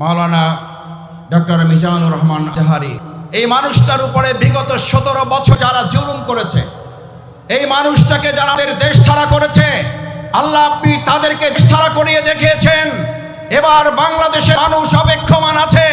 মাওলানা doctor Mizanur Rahman Azhari. এই মানুষটার উপরে বিগত সতেরো বছর যারা জুলুম করেছে, এই মানুষটাকে যারা দেশ ছাড়া করেছে, আল্লাহ আপনি তাদেরকে দেশ ছাড়া করিয়ে দেখিয়েছেন। এবার বাংলাদেশের মানুষ অপেক্ষমান আছে।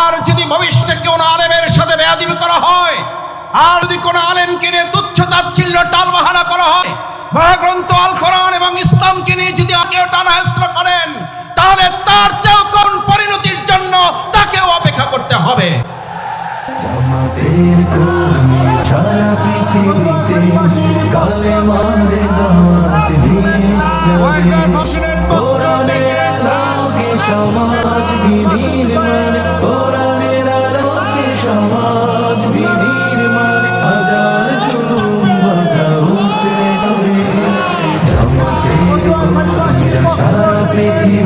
আর যদি ভবিষ্যতে কোনো আলেমের সাথে বেয়াদিবি করা হয়, আর যদি কোনো আলেমকে নিয়ে তুচ্ছ তাচ্ছিল্য টালবাহানা করা হয় মহাগ্রন্থ আল কোরআন এবং ইসলামকে নিয়ে যদি কেউ টানাহেস্ত্র করেন তাহলে তার চেয়েও কোন পরিণতির জন্য তাকেও অপেক্ষা করতে হবে। সারা পৃথিবীতে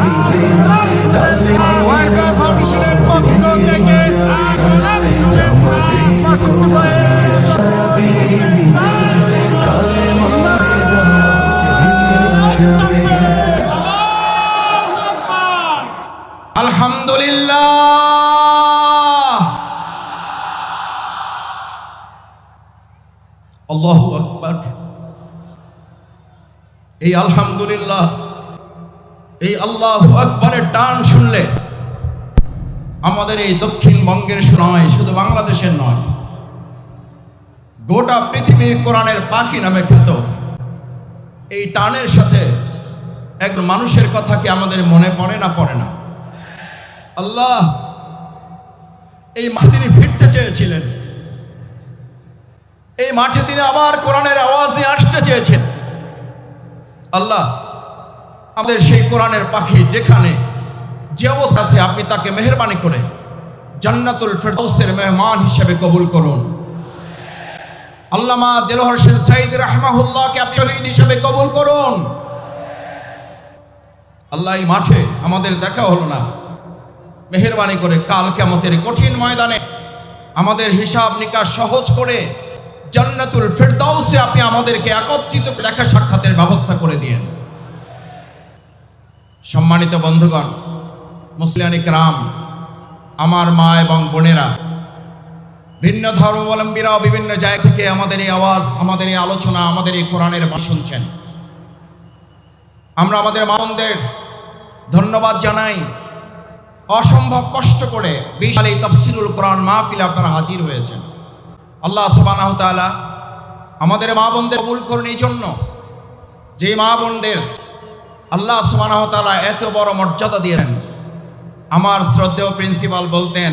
এই আলহামদুলিল্লাহ, এই আল্লাহ আকবরের টান শুনলে আমাদের এই দক্ষিণবঙ্গের নয়, শুধু বাংলাদেশের নয়, গোটা পৃথিবীর কোরআনের পাখি নামে খ্যাত। এই টানের সাথে এক মানুষের কথা কি আমাদের মনে পড়ে না পড়ে না? আল্লাহ, এই মাঠে তিনি ফিরতে চেয়েছিলেন। এই মাঠে তিনি আবার কোরআনের আওয়াজ নিয়ে আসতে চেয়েছেন। আল্লাহ, আমাদের সেই কোরআনের পাখি যেখানে যে অবস্থা আছে, আপনি তাকে মেহরবানি করে জান্নাতুল ফেরদৌসের মেহমান হিসেবে কবুল করুন। আল্লামা দেলোহর হোসেন সাইদ রাহমাহুল্লাহকে আপনি শহীদ হিসেবে কবুল করুন। আল্লাহ এই মাঠে আমাদের দেখা হলো না। মেহরবানি করে কাল কেমতের কঠিন ময়দানে আমাদের হিসাব নিকাশ সহজ করে জান্নাতুল ফেরদাউসে আপনি আমাদেরকে একত্রিত দেখা সাক্ষাতের ব্যবস্থা করে দিয়েন। সম্মানিত বন্ধুগণ মুসলিয়ানিক রাম আমার মা এবং বোনেরা, ভিন্ন ধর্মাবলম্বীরাও বিভিন্ন জায়গা থেকে আমাদের এই আওয়াজ, আমাদের এই আলোচনা, আমাদের এই কোরআনের বাণী শুনছেন। আমরা আমাদের মামনদের ধন্যবাদ জানাই। অসম্ভব কষ্ট করে বিশাল এই তফসিলুল কোরআন মাহফিলে আপনারা হাজির হয়েছেন। আল্লাহ তাআলা আমাদের মা বোনদের কবুল করুন এই জন্য যে মা বোনদের আল্লাহ তাআলা এত বড় মর্যাদা দিয়েছেন, আমার শ্রদ্ধেয় প্রিন্সিপাল বলতেন,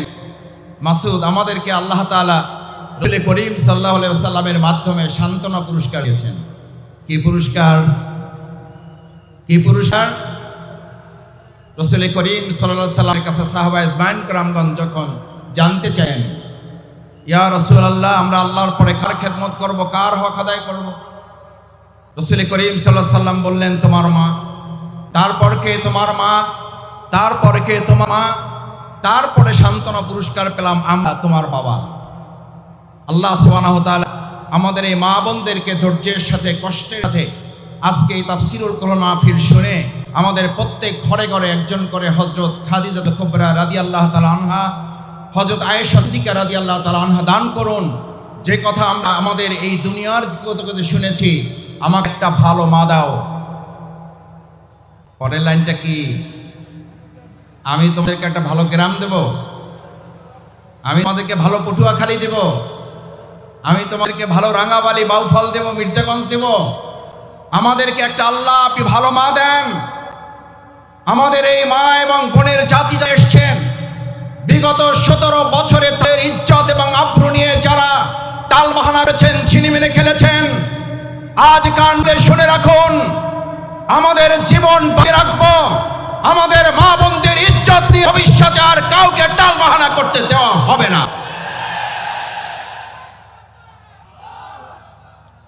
মাসুদ, আমাদেরকে আল্লাহ রসুল করিম সাল্লাহ সাল্লামের মাধ্যমে সান্ত্বনা পুরস্কার দিয়েছেন। কি পুরস্কার? কি পুরস্কার? রসুল করিম সাল্লাহ সাল্লামের কাছে সাহাবাইজ বায়ন করামগঞ্জ যখন জানতে চান ইয়া রসুল আল্লাহ আমরা আল্লাহর পরে কার খেদমত করব? কার হক আদায় করব? রসুল করিম সাল্লাহ সাল্লাম বললেন, তোমার মা। তারপর কে? তোমার মা। তারপরে কে? তোমার মা। তারপরে সান্ত্বনা পুরস্কার পেলাম আমরা, তোমার বাবা। আল্লাহ সুবাহ আমাদের এই মা বোনদেরকে ধৈর্যের সাথে, কষ্টের সাথে আজকে এই তাফসিরুল কোরআন মাহফিল শুনে আমাদের প্রত্যেক ঘরে ঘরে একজন করে হজরত খাদিজাত কুবরা রাদি আল্লাহ তালা আনহা হজরত আয়েশা সিদ্দিকা রাদি আল্লাহ তালা আনহা দান করুন। যে কথা আমরা আমাদের এই দুনিয়ার কত কত শুনেছি, আমাকে একটা ভালো মা দাও। পরের লাইনটা কি? আমি তোমাদেরকে একটা ভালো গ্রাম দেব। আমি তোমাদেরকে ভালো পটুয়াখালী দেব। আমি তোমাদেরকে ভালো রাঙাবালি, বাউফল দেব, মির্জাগঞ্জ দেব। আমাদেরকে একটা আল্লাহ আপনি ভালো মা দেন। আমাদের এই মা এবং বোনের জাতি যা এসছেন বিগত সতেরো বছরে তাদের ইজ্জত এবং আব্রু নিয়ে যারা টাল বাহানা করেছেন, ছিনিমিনে খেলেছেন, আজ কাণ্ডে শুনে রাখুন, আমাদের জীবন বাঁচিয়ে রাখব, আমাদের মা বোনদের ইজ্জত নিয়ে ভবিষ্যতে আর কাউকে টাল বাহানা করতে দেওয়া হবে না।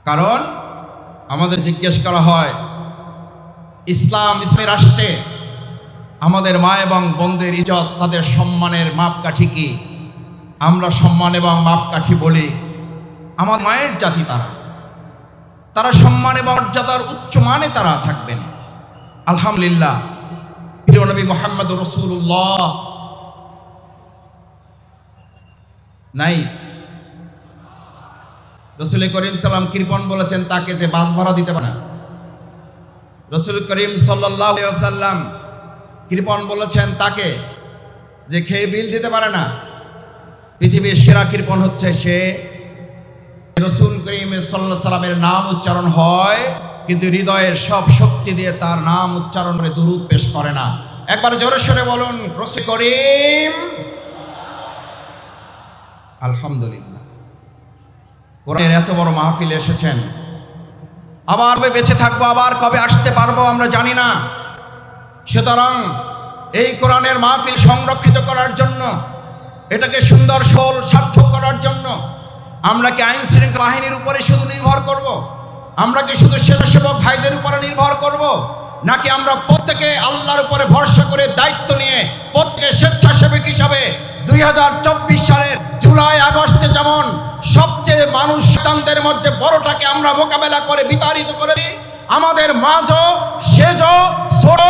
কারণ আমাদের জিজ্ঞেস করা হয়, ইসলাম ইসলামী রাষ্ট্রে আমাদের মা এবং বোনদের ইজত তাদের সম্মানের মাপকাঠি কি? আমরা সম্মান এবং মাপকাঠি বলি আমার মায়ের জাতি তারা। তারা সম্মান এবং মর্যাদার উচ্চ মানে তারা থাকবেন। আলহামদুলিল্লাহ। প্রিয় নবী মোহাম্মদ রসুল্লাহ নাই। রসুল করিম সাল্লাম কৃপন বলেছেন, তাকে যে বাস ভাড়া দিতে পারে রসুল করিম সাল্লাহ সাল্লাম কৃপন বলেছেন তাকে, যে খেয়ে বিল দিতে পারে না। পৃথিবীর সেরা কৃপন হচ্ছে সে রসুল করিম সাল্লাহ সাল্লামের নাম উচ্চারণ হয়, কিন্তু হৃদয়ের সব শক্তি দিয়ে তার নাম উচ্চারণ করে দুরুদ পেশ করে না। একবার জোরে সরে বলুন, রসুল করিম। আলহামদুলিল্লাহ। কোরআনের এত বড় মাহফিলে এসেছেন। আবার বেঁচে থাকব, আবার কবে আসতে পারব আমরা জানি না। সুতরাং এই কোরআনের মাহফিল সংরক্ষিত করার জন্য, এটাকে সুন্দর সল সার্থক করার জন্য আমরা কি আইন শৃঙ্খলা বাহিনীর উপরে শুধু নির্ভর করব। আমরা কি শুধু স্বেচ্ছাসেবক ভাইদের উপরে নির্ভর করব। নাকি আমরা প্রত্যেকে আল্লাহর উপরে ভরসা করে দায়িত্ব নিয়ে প্রত্যেকে স্বেচ্ছাসেবক হিসাবে দুই হাজার চব্বিশ সালের জুলাই, আগস্টে যেমন সবচেয়ে মানুষ মধ্যে বড়টাকে আমরা মোকাবেলা করে বিতাড়িত করে দিই আমাদের মাঝও সেজ ছোট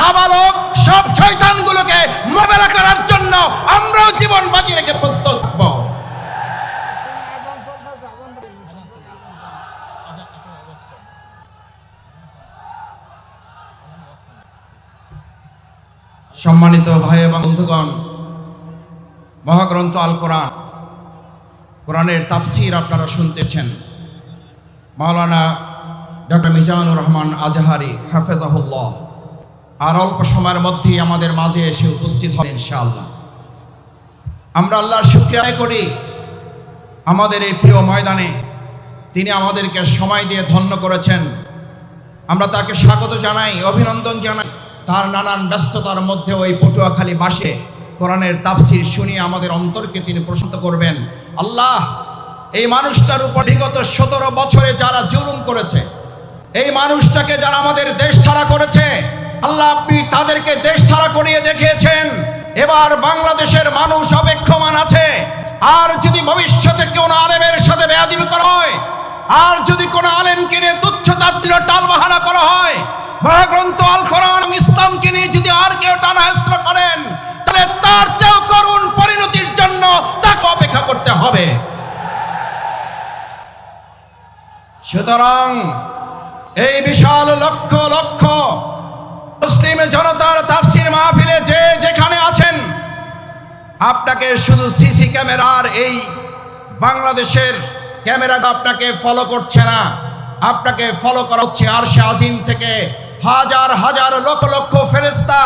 নাবালক সব শয়তানগুলোকে মোকাবেলা করার জন্য আমরাও জীবন বাজি রেখে প্রস্তুত সম্মানিত ভাই এবং বন্ধুগণ, মহাগ্রন্থ আল কোরআন। কোরআনের তাফসির আপনারা শুনতেছেন মাওলানা ডক্টর মিজানুর রহমান আজহারি, হাফেজাহুল্লাহ। আর অল্প সময়ের মধ্যেই আমাদের মাঝে এসে উপস্থিত হবেন ইনশাআল্লাহ। আমরা আল্লাহর শুক্রিয়া করি। আমাদের এই প্রিয় ময়দানে তিনি আমাদেরকে সময় দিয়ে ধন্য করেছেন। আমরা তাকে স্বাগত জানাই, অভিনন্দন জানাই। তার নানান ব্যস্ততার মধ্যে ওই পটুয়াখালী বাসে কোরআনের তাফসির শুনিয়ে আমাদের অন্তরকে তিনি প্রশান্ত করবেন। আল্লাহ, এই মানুষটার উপর বিগত সতেরো বছরে যারা জুলুম করেছে এই মানুষটাকে যারা আমাদের দেশ ছাড়া করেছে, আল্লাহ আপনি তাদেরকে দেশ ছাড়া করিয়ে দেখিয়েছেন। এবার বাংলাদেশের মানুষ অপেক্ষমান আছে। আর যদি ভবিষ্যতে কোনো আলেমের সাথে বেয়াদিবি করা হয়, আর যদি কোনো আলেমকে নিয়ে তুচ্ছ তাচ্ছিল্য টালবাহানা করা হয়, মহাগ্রন্থ আল কোরআন এবং ইসলামকে নিয়ে যদি আর কেউ টানা হেস্ত্র করেন, তাহলে তার চেয়েও করুণ পরিণতির জন্য তাকে অপেক্ষা করতে হবে। সুতরাং এই বিশাল লক্ষ লক্ষ মুসলিম জনতার তাফসির মাহফিলে যে যেখানে আছেন, আপনাকে শুধু সিসি ক্যামেরার এই বাংলাদেশের ক্যামেরাটা আপনাকে ফলো করছে না, আপনাকে ফলো করা হচ্ছে আর সে আজিম থেকে হাজার হাজার লক্ষ লক্ষ ফেরেস্তা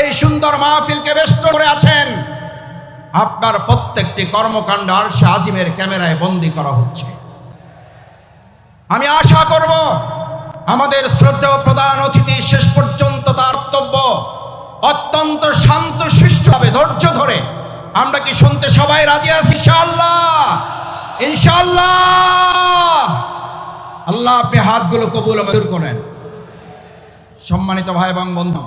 এই সুন্দর মাহফিলকে ব্যস্ত করে আছেন। আপনার প্রত্যেকটি কর্মকাণ্ড আর সে আজিমের ক্যামেরায় বন্দি করা হচ্ছে। আমি আশা করব আমাদের শ্রদ্ধা প্রধান অতিথি শেষ পর্যন্ত তার বক্তব্য অত্যন্ত শান্ত সুষ্ঠুভাবে ধৈর্য ধরে। আমরা কি শুনতে সবাই রাজি আছি? ইনশাআল্লাহ! ইনশাআল্লাহ! আল্লাহ আপনি হাতগুলো কবুল মধুর করেন। সম্মানিত ভাই এবং বন্ধু,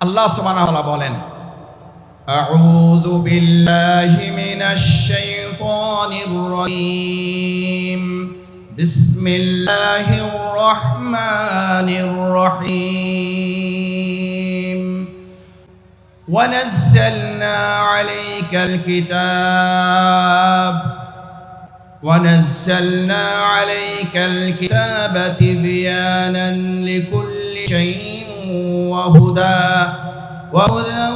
আল্লাহ সুবহানাহু ওয়া তাআলা বলেন, আউযু বিল্লাহি মিনাশ শাইতানির রাজীম। بسم الله الرحمن الرحيم. ونزلنا عليك الكتاب. ونزلنا عليك الكتاب تبيانا لكل شيء وهدى. وهدى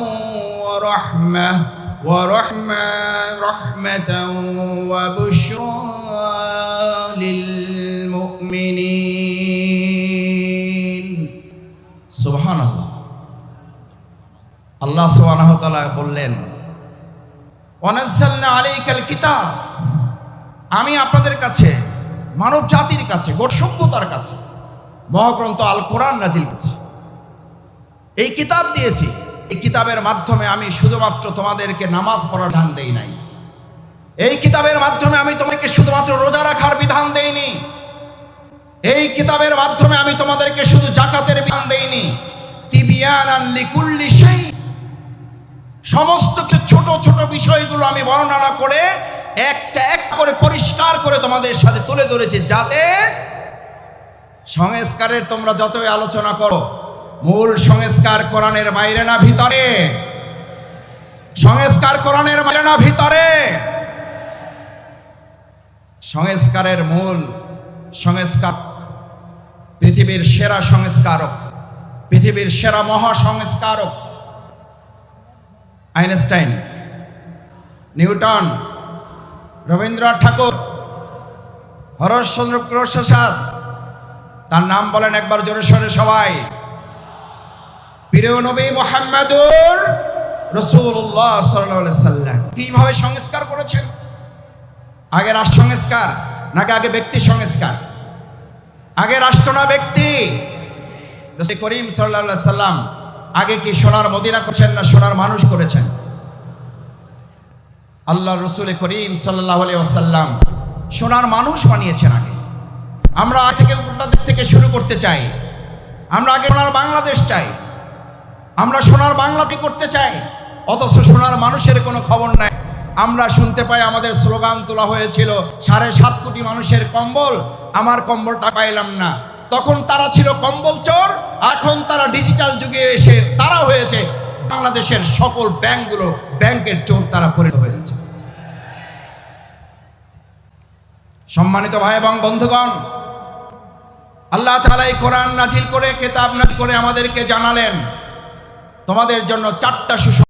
ورحمة. ورحمة رحمة وبشرى. للمؤمنين سبحان الله আল্লাহ সুবহানাহু ওয়া তাআলা বললেন ওয়ানাজ্জালনা আলাইকাল কিতাব আমি আপনাদের কাছে মানব জাতির কাছে গোট সভ্যতার কাছে মহাগ্রন্থ আল কোরআন নাজিল করেছি এই কিতাব দিয়েছি এই কিতাবের মাধ্যমে আমি শুধুমাত্র তোমাদেরকে নামাজ পড়ার বিধান দেই নাই এই কিতাবের মাধ্যমে আমি তোমাকে শুধুমাত্র রোজা রাখার বিধান দেইনি। এই কিতাবের মাধ্যমে আমি তোমাদেরকে শুধু জাকাতের বিধান দেইনি। সমস্ত ছোট ছোট বিষয়গুলো আমি বর্ণনা করে একটা এক করে পরিষ্কার করে তোমাদের সাথে তুলে ধরেছি যাতে সংস্কারের তোমরা যতই আলোচনা করো, মূল সংস্কার কোরআনের বাইরে না ভিতরে। সংস্কার কোরআনের মানে না ভিতরে। সংস্কারের মূল সংস্কার পৃথিবীর সেরা সংস্কারক, পৃথিবীর সেরা মহা সংস্কারক আইনস্টাইন, নিউটন, রবীন্দ্রনাথ ঠাকুর, হরশ্চন্দ্র প্রসাদ, তার নাম বলেন একবার জোরে সরে সবাই। প্রিয় নবী মোহাম্মদুর রসুল্লাহ সাল্লাহ সাল্লাম কীভাবে সংস্কার করেছেন? আগে রাষ্ট্র সংস্কার, নাকি আগে ব্যক্তি সংস্কার? আগে রাষ্ট্র না ব্যক্তি? করিম সাল্লাহ সাল্লাম আগে কি সোনার মদিনা করেছেন না সোনার মানুষ করেছেন? আল্লাহ রসুল করিম সাল্লাহ সোনার মানুষ বানিয়েছেন আগে। আমরা আগে থেকে উল্টা দিক থেকে শুরু করতে চাই। আমরা আগে সোনার বাংলাদেশ চাই। আমরা সোনার বাংলাকে করতে চাই। অথচ সোনার মানুষের কোনো খবর নাই। আমরা শুনতে পাই আমাদের স্লোগান তোলা হয়েছিল, সাড়ে সাত কোটি মানুষের কম্বল, আমার কম্বলটা পাইলাম না। তখন তারা ছিল কম্বল চোর, এখন তারা ডিজিটাল যুগে এসে তারা হয়েছে। বাংলাদেশের সকল ব্যাংকগুলো ব্যাংকের চোর তারা পরিণত হয়েছে। সম্মানিত ভাই এবং বন্ধুগণ, আল্লাহ তাআলা এই কোরআন নাজিল করে কেতাব নাজিল করে আমাদেরকে জানালেন, তোমাদের জন্য চারটা সুসংবাদ